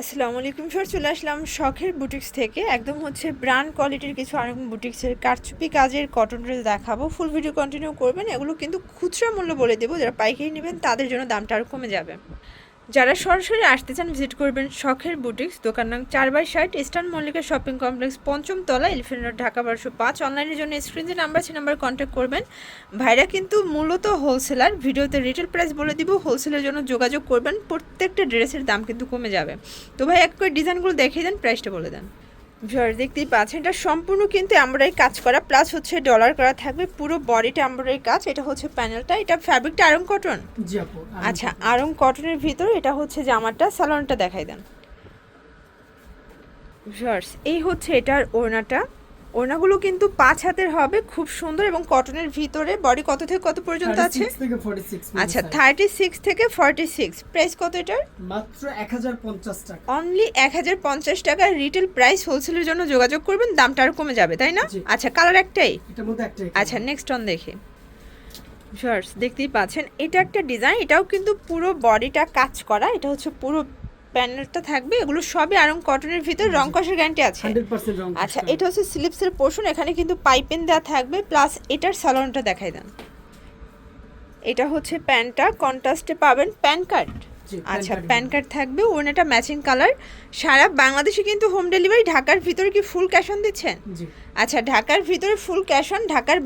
আসসালামু আলাইকুম স্যার, চলে আসলাম শখের বুটিক্স থেকে। একদম হচ্ছে ব্র্যান্ড কোয়ালিটির কিছু আরেকম বুটিক্সের কারচুপি কাজের কটন ড্রেস দেখাবো। ফুল ভিডিও কন্টিনিউ করবেন, এগুলো কিন্তু খুচরা মূল্য বলে দেবো। যারা পাইকারি নেবেন, তাদের জন্য দামটা আরও কমে যাবে। যারা সরাসরি আসতে চান, ভিজিট করবেন শখের বুটিক্স, দোকান নাম চার বাই ষাট, ইস্টার্ন মল্লিকা শপিং কমপ্লেক্স, পঞ্চম তলা এলিফেন্ট রোড, ঢাকা বারোশো পাঁচ। অনলাইনের জন্য স্ক্রিন যে নাম্বার আছে নাম্বার কন্ট্যাক্ট করবেন। ভাইরা কিন্তু মূলত হোলসেলার ভিডিওতে রিটেল প্রাইস বলে দিব হোলসেলের জন্য যোগাযোগ করবেন, প্রত্যেকটা ড্রেসের দাম কিন্তু কমে যাবে। তো ভাই, এক করে ডিজাইনগুলো দেখিয়ে দেন প্রাইসটা বলে দেন। ভিউয়ার দেখতেই পাচ্ছেন এটা সম্পূর্ণ কিন্তু এমব্রয়ডারি কাজ করা প্লাস হচ্ছে ডলার করা থাকবে পুরো বডিটা এমব্রয়ডারি কাজ এটা হচ্ছে প্যানেলটা এটা ফ্যাব্রিকটা আরং কটন জি আপু আচ্ছা আরং কটনের ভিতর এটা হচ্ছে জামাটা সালোয়ারটা দেখাই দেন। ভিউয়ার্স এই হচ্ছে এটার ওড়নাটা ওড়নাগুলো কিন্তু পাঁচ হাতের হবে খুব সুন্দর এবং কটনের ভিতরে বডি কত থেকে কত পর্যন্ত আছে? 36 থেকে 46 আচ্ছা থার্টি সিক্স থেকে ফর্টি সিক্স প্রাইস কত এটার? মাত্র 1050 টাকা। অনলি এক হাজার পঞ্চাশ টাকা রিটেল প্রাইস হোলসেলের জন্য যোগাযোগ করবেন দামটা আর কমে যাবে তাই না? আচ্ছা কালার একটাই? একটাই আচ্ছা নেক্সট অন দেখি। শর্টস দেখতেই পাচ্ছেন এটা একটা ডিজাইন এটাও কিন্তু পুরো বডিটা কাজ করা এটা হচ্ছে পুরো প্যানেলটা থাকবে এগুলো সবই আরং কটনের ভিতর রং কষের গ্যারান্টি আছে। 100% রং আচ্ছা এটা হচ্ছে স্লিপসের পোর্শন এখানে কিন্তু পাইপেন দেওয়া থাকবে প্লাস এটার স্যালনটা দেখাই দেন। এটা হচ্ছে প্যান্টটা কন্ট্রাস্টে পাবেন প্যান কার্ড। আচ্ছা প্যান কার্ড থাকবে ওনাটা ম্যাচিং কালার সারা বাংলাদেশে কিন্তু হোম ডেলিভারি ঢাকার ভিতরে কি ফুল ক্যাশ অন দিচ্ছেন? আচ্ছা ঢাকার ভিতরে ফুল ক্যাশ অন ঢাকার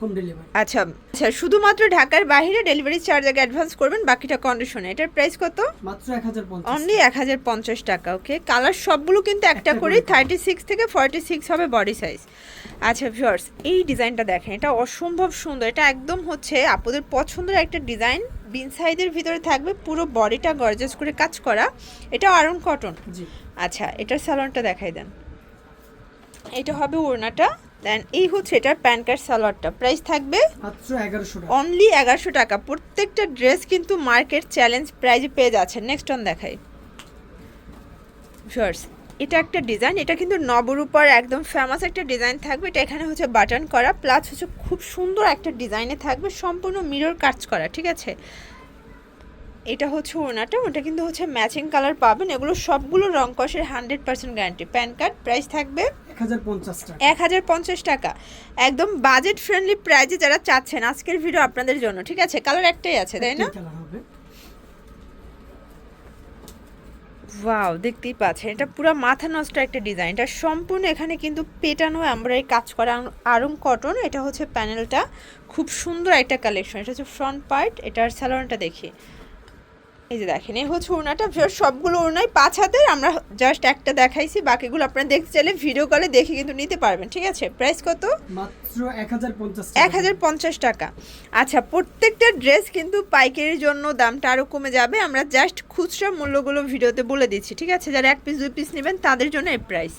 হোম ডেলিভারি আচ্ছা আচ্ছা শুধুমাত্র ঢাকার বাহিরে ডেলিভারি চার্জ আগে অ্যাডভান্স করবেন বাকিটা কন্ডিশনে এটার প্রাইস কত? মাত্র 1050 অনলি এক হাজার পঞ্চাশ টাকা ওকে কালার সবগুলো কিন্তু একটা করে করে। থার্টি সিক্স থেকে ফর্টি সিক্স হবে বডি সাইজ আচ্ছা ভিউয়ার্স এই ডিজাইনটা দেখেন এটা অসম্ভব সুন্দর। এটা একদম হচ্ছে আপনাদের পছন্দের একটা ডিজাইন বিন সাইজের ভিতরে থাকবে পুরো বডিটা গর্জাস করে কাজ করা। এটা আরং কটন আচ্ছা এটার সালোয়ারটা দেখাই দেন। এটা হবে ওড়নাটা দেন এই হচ্ছে এটার প্যান কার্ড সালোয়ারটা। প্রাইস থাকবে মাত্র 1100 টাকা। অনলি এগারোশো টাকা। প্রত্যেকটা ড্রেস কিন্তু মার্কেট চ্যালেঞ্জ প্রাইজে পেয়ে যাচ্ছে নেক্সট অন দেখাই। শর্টস এটা একটা ডিজাইন এটা কিন্তু নবরূপার একদম ফেমাস একটা ডিজাইন থাকবে। এটা এখানে হচ্ছে বাটন করা প্লাস হচ্ছে খুব সুন্দর একটা ডিজাইনে থাকবে। সম্পূর্ণ মিরর কাজ করা ঠিক আছে? এটা হচ্ছে ওনাটা ওটা কিন্তু হচ্ছে ম্যাচিং কালার পাবেন। এগুলো সবগুলো রং কষের hundred percent guarantee pan card price থাকবে এক হাজার পঞ্চাশ টাকা। একদম বাজেট ফ্রেন্ডলি প্রাইজে যারা চাচ্ছেন আজকের ভিডিও আপনাদের জন্য ঠিক আছে? কালার একটাই আছে তাই না? ওয়াও দেখতেই পাচ্ছেন। এটা পুরো মাথা নষ্ট একটা ডিজাইন এটা সম্পূর্ণ এখানে কিন্তু পেটানো এমব্রয়ডারি কাজ করা আরং কটন এটা হচ্ছে প্যানেলটা খুব সুন্দর একটা কালেকশন এটা হচ্ছে ফ্রন্ট পার্ট এটার স্যালোনটা দেখি। এই যে দেখেন এই হচ্ছে ওড়নাটা। সবগুলো ওড়নাই পাঁচ হাতের। আমরা জাস্ট একটা দেখাইছি বাকিগুলো আপনারা দেখতে চাইলে ভিডিও কলে দেখে কিন্তু নিতে পারবেন ঠিক আছে? প্রাইস কত? মাত্র 1050 এক হাজার পঞ্চাশ টাকা। আচ্ছা প্রত্যেকটা ড্রেস কিন্তু পাইকারির জন্য দামটা আরও কমে যাবে। আমরা জাস্ট খুচরা মূল্যগুলো ভিডিওতে বলে দিচ্ছি ঠিক আছে? যারা এক পিস দুই পিস নেবেন তাদের জন্য এই প্রাইস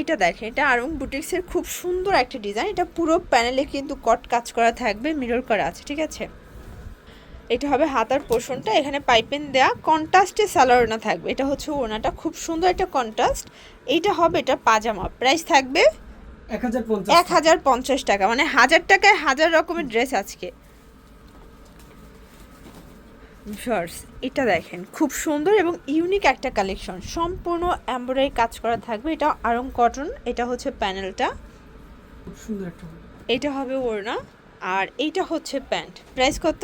এটা দেখেন এটা আরং বুটিক্সের খুব সুন্দর একটা ডিজাইন এটা পুরো প্যানেলে কিন্তু কট কাজ করা থাকবে মিরর করা আছে ঠিক আছে? এটা হবে হাতার পোষণটা এখানে পাইপেন দেয়া কন্ট্রাস্টে সালোয়ারনা থাকবে এটা হচ্ছে ওনাটা খুব সুন্দর একটা কন্ট্রাস্ট এইটা হবে এটা পাজামা প্রাইস থাকবে এক হাজার পঞ্চাশ টাকা। মানে হাজার টাকায় হাজার রকমের ড্রেস আজকে। শর্টস এটা দেখেন খুব সুন্দর এবং ইউনিক একটা কালেকশন সম্পূর্ণ এমব্রয়ডারি কাজ করা থাকবে এটা আরং কটন এটা হচ্ছে প্যানেলটা খুব সুন্দর একটা। এটা হবে ওড়না। আর এইটা হচ্ছে প্যান্ট। প্রাইস কত?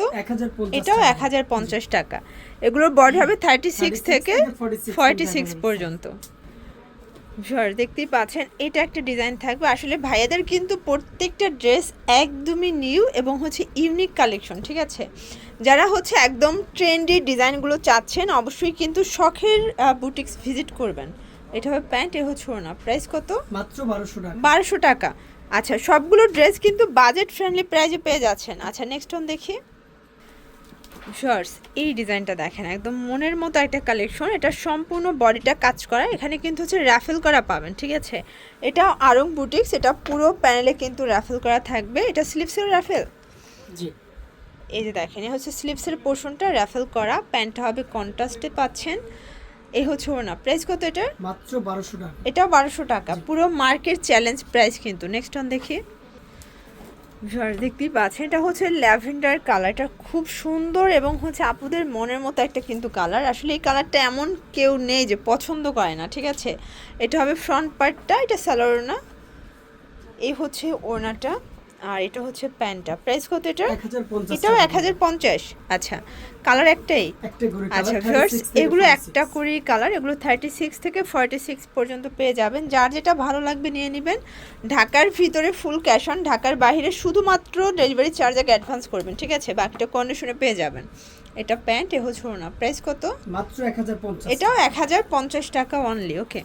এটাও এক হাজার পঞ্চাশ টাকা। এগুলোর বডি হবে থার্টি সিক্স থেকে 46 ফর্টি সিক্স পর্যন্ত। ঝড় দেখতেই পাচ্ছেন এটা একটা ডিজাইন থাকবে। আসলে ভাইয়াদের কিন্তু প্রত্যেকটা ড্রেস একদমই নিউ এবং হচ্ছে ইউনিক কালেকশন ঠিক আছে? যারা হচ্ছে একদম ট্রেন্ডি ডিজাইনগুলো চাচ্ছেন অবশ্যই কিন্তু শখের বুটিক্স ভিজিট করবেন। এটা হবে প্যান্ট এ হচ্ছে ওনা প্রাইস কত? মাত্র 1200 টাকা। বারোশো টাকা। আচ্ছা সবগুলো ড্রেস কিন্তু বাজেট ফ্রেন্ডলি প্রাইজে পেয়ে যাচ্ছেন। আচ্ছা নেক্সট ওন দেখি। শর্টস এই ডিজাইনটা দেখেন একদম মনের মতো একটা কালেকশন এটা সম্পূর্ণ বডিটা কাজ করা। এখানে কিন্তু হচ্ছে র্যাফেল করা পাবেন ঠিক আছে? এটা আরং বুটিক্স এটা পুরো প্যানেলে কিন্তু র্যাফেল করা থাকবে। এটা স্লিপসের র্যাফেল জি। এই যে দেখেন এই হচ্ছে স্লিপসের পোর্শনটা র্যাফেল করা। প্যান্টটা হবে কন্ট্রাস্টে পাচ্ছেন। এই হচ্ছে ওনা প্রাইস কত এটার? মাত্র 1200 টাকা। এটাও বারোশো টাকা। পুরো মার্কেট চ্যালেঞ্জ প্রাইস কিন্তু। নেক্সট অন দেখি। দেখতেই পাচ্ছেন এটা হচ্ছে ল্যাভেন্ডার কালার এটা খুব সুন্দর এবং হচ্ছে আপুদের মনের মতো একটা কিন্তু কালার আসলে এই কালারটা এমন কেউ নেই যে পছন্দ করে না ঠিক আছে? এটা হবে ফ্রন্ট পার্টটা এটা স্যালোর না। এই হচ্ছে ওড়নাটা। আর এটা হচ্ছে প্যান্টটা। প্রাইস কত এটা এটাও এক হাজার পঞ্চাশ। আচ্ছা কালার একটাই? একটা করে আচ্ছা ভিউয়ার্স এগুলো একটা করেই কালার এগুলো থার্টি সিক্স থেকে ফর্টি সিক্স পর্যন্ত পেয়ে যাবেন। যার যেটা ভালো লাগবে নিয়ে নেবেন। ঢাকার ভিতরে ফুল ক্যাশ অন ঢাকার বাইরে শুধুমাত্র ডেলিভারি চার্জ আগে অ্যাডভান্স করবেন ঠিক আছে? বাকিটা কন্ডিশনে পেয়ে যাবেন। এটা প্যান্ট এ হচ্ছে না প্রাইস কত? মাত্র এক হাজার পঞ্চাশ। এটাও এক হাজার পঞ্চাশ টাকা অনলি ওকে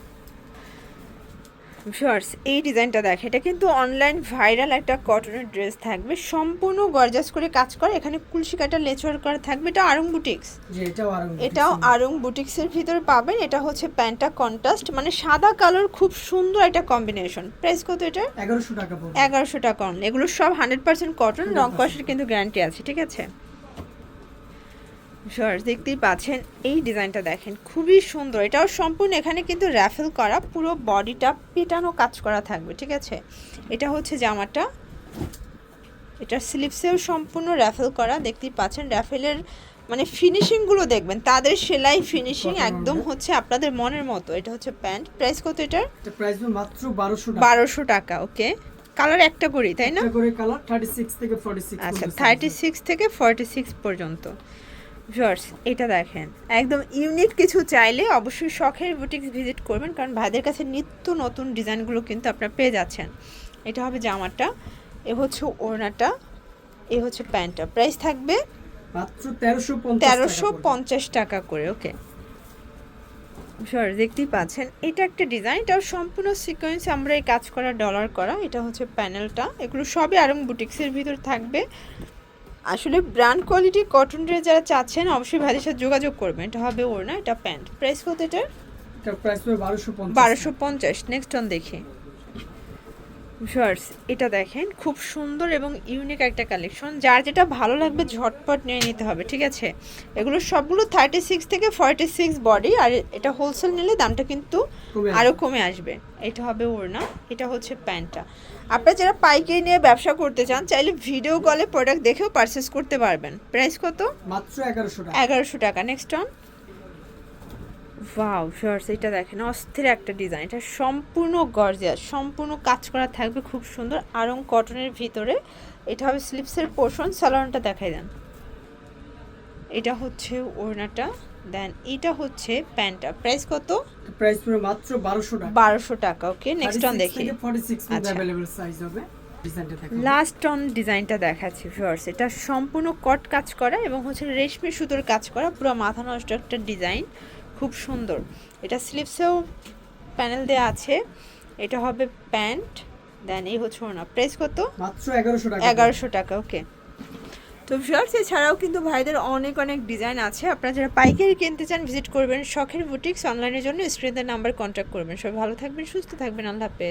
ভিউয়ার্স এই ডিজাইনটা দেখে এটা কিন্তু অনলাইন ভাইরাল একটা কটনের ড্রেস থাকবে। সম্পূর্ণ গর্জাস করে কাজ করে এখানে কুলসি কাটা লেচওয়ার করা থাকবে। এটা আরং বুটিক্স এটাও আর বুটিক্সের ভিতরে পাবেন। এটা হচ্ছে প্যান্টটা কন্ট্রাস্ট মানে সাদা কালার খুব সুন্দর একটা কম্বিনেশন প্রাইস কত এটা? এগারোশো টাকা এগারোশো টাকা এগুলো সব হান্ড্রেড পার্সেন্ট কটন রং কষের কিন্তু গ্যারান্টি আছে ঠিক আছে? শর্টস দেখতেই পাচ্ছেন এই ডিজাইনটা দেখেন খুবই সুন্দর। এটাও সম্পূর্ণ এখানে কিন্তু র্যাফেল করা পুরো বডিটা পেটানো কাজ করা থাকবে ঠিক আছে? এটা হচ্ছে জামাটা। এটা স্লিপসেও সম্পূর্ণ র্যাফেল করা দেখতেই পাচ্ছেন র্যাফেলের মানে ফিনিশিংগুলো দেখবেন তাদের সেলাই ফিনিশিং একদম হচ্ছে আপনাদের মনের মতো। এটা হচ্ছে প্যান্ট। প্রাইস কত এটার? এটা প্রাইস মাত্র বারোশো টাকা। বারোশো টাকা ওকে। কালার একটা করি তাই না? আচ্ছা থার্টি সিক্স থেকে ফর্টি সিক্স পর্যন্ত। জর্জ এটা দেখেন। একদম ইউনিক কিছু চাইলে অবশ্যই শখের বুটিক্স ভিজিট করবেন কারণ ভাইদের কাছে নিত্য নতুন ডিজাইনগুলো কিন্তু আপনারা পেয়ে যাচ্ছেন। এটা হবে জামাটা এ হচ্ছে ওড়নাটা এ হচ্ছে প্যান্টটা। প্রাইস থাকবে মাত্র তেরোশো পঞ্চাশ তেরোশো পঞ্চাশ টাকা করে ওকে। সর দেখতেই পাচ্ছেন এটা একটা ডিজাইন এটাও সম্পূর্ণ সিকোয়েন্স আমরা এই কাজ করা ডলার করা এটা হচ্ছে প্যানেলটা। এগুলো সবই আরং বুটিক্সের ভিতর থাকবে। আসলে ব্র্যান্ড কোয়ালিটি কটন ড্রেস যারা চাচ্ছেন অবশ্যই ভাইদের সাথে যোগাযোগ করবেন। এটা হবে ওর না এটা প্যান্ট প্রাইস কত এটার? বারোশো পঞ্চাশ। নেক্সট অন দেখি। শর্টস এটা দেখেন খুব সুন্দর এবং ইউনিক একটা কালেকশন। যার যেটা ভালো লাগবে ঝটপট নিয়ে নিতে হবে ঠিক আছে? এগুলো সবগুলো থার্টি সিক্স থেকে ফর্টি সিক্স বডি আর এটা হোলসেল নিলে দামটা কিন্তু আরও কমে আসবে। এটা হবে ওড়না এটা হচ্ছে প্যান্টটা। আপনারা যারা পাইকারি নিয়ে ব্যবসা করতে চান চাইলে ভিডিও কলে প্রোডাক্ট দেখেও পারচেস করতে পারবেন। প্রাইস কত? মাত্র এগারোশো টাকা। এগারোশো টাকা। নেক্সট অন ওয়াও শর্টস এটা দেখেন অস্থির একটা ডিজাইন এটা সম্পূর্ণ গর্জিয়াস সম্পূর্ণ কাজ করা থাকবে খুব সুন্দর আরং কটনের ভিতরে। এটা হবে স্লিপসের পোর্শন সালোয়ারটা দেখাই দেন। এটা হচ্ছে ওড়নাটা দেন এটা হচ্ছে প্যান্টটা প্রাইস কত? প্রাইস পড়বে মাত্র বারোশো টাকা। বারোশো টাকা ওকে নেক্সট অন দেখি। ফর্টি সিক্স আচ্ছা। অ্যাভেলেবল সাইজ হবে। লাস্ট অন ডিজাইনটা দেখাচ্ছি ভিউয়ার্স এটা সম্পূর্ণ কট কাজ করা এবং হচ্ছে রেশমি সুতোর কাজ করা পুরো মাথা নষ্ট একটা ডিজাইন খুব সুন্দর। এটা স্লিপসেও প্যানেল দেওয়া আছে। এটা হবে প্যান্ট। দেন এই হচ্ছে না প্রেস কত? মাত্র এগারোশো টাকা। এগারোশো টাকা ওকে। তো ভিউয়ার্স এছাড়াও কিন্তু ভাইদের অনেক অনেক ডিজাইন আছে। আপনারা যারা পাইকারি কিনতে চান ভিজিট করবেন শখের বুটিক্স। অনলাইনের জন্য স্ক্রিনের নাম্বার কন্ট্যাক্ট করবেন। সবাই ভালো থাকবেন সুস্থ থাকবেন। আল্লাহ হাফেজ।